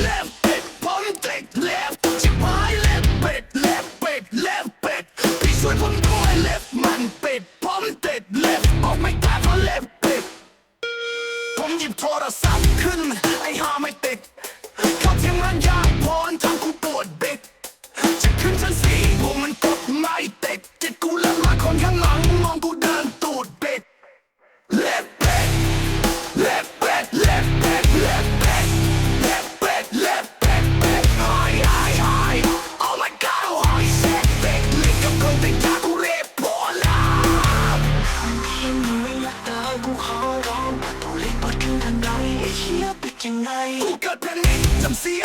เล็บเป็ดผมติดเล็บชิบหายเล็บเป็ดเล็บเป็ดเล็บเป็ดพี่ช่วยผมด้วยเล็บมันปิดผมติดเล็บออกไม่ได้เพราะเล็บปิดผมหยิบโทรศัพท์ขึ้น ขอร้องต้องรีบเปิดขึ้นทันใดไอ้เฮียปิดยังไงกูเกิดแพนิคจำเสีย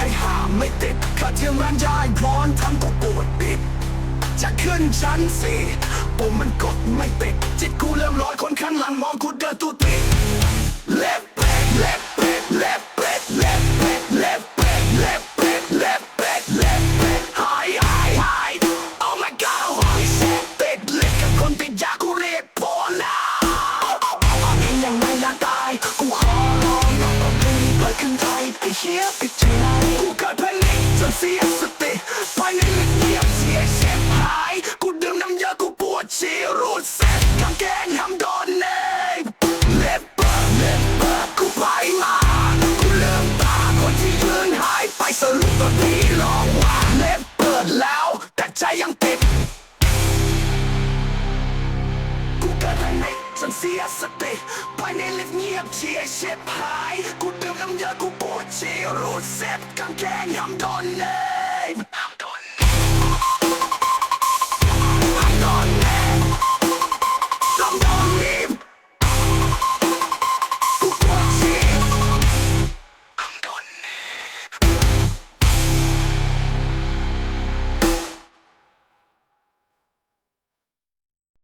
ไอ้หาไม่ติดขาเทียมร้านยายพรอนทำกูปวดปิด จะขึ้นชั้นสี่ปุ่มมันกดไม่ติด จิตกูเริ่มลอยคนข้างหลังมองกูเดินตูดติดเล็บเป็ดเล็บเป็ดเล็บเป็ดเล็บเป็ดเล็บเป็ดเล็บเป็ดเล็บเป็ดเล็บเป็ดหายหายหาย Oh my god หายเสพติดเล็บกับคนติดยากูเรียกพอแล้วยังไม่อยาตายกูขอร้องอย่องรีบเปิดขึ้นใจไอ้เหี้ยปิ ชีรูดเส้นกางเกงทำโดนเนยเล็บเปิดเล็บเปิดกูไปมากูเริ่มตาคนที่ยืนหายไปสรุปตอนที่ลองว่าเล็บเปิดแล้ว แต่ใจยังติดกูเกิดอะไรจนเสียสติภายในลิฟต์เงียบเชียเช็บหายกูดื่มน้ำเยอะกูปวดชีรูดเซ็บกางเกงยำโดนเลย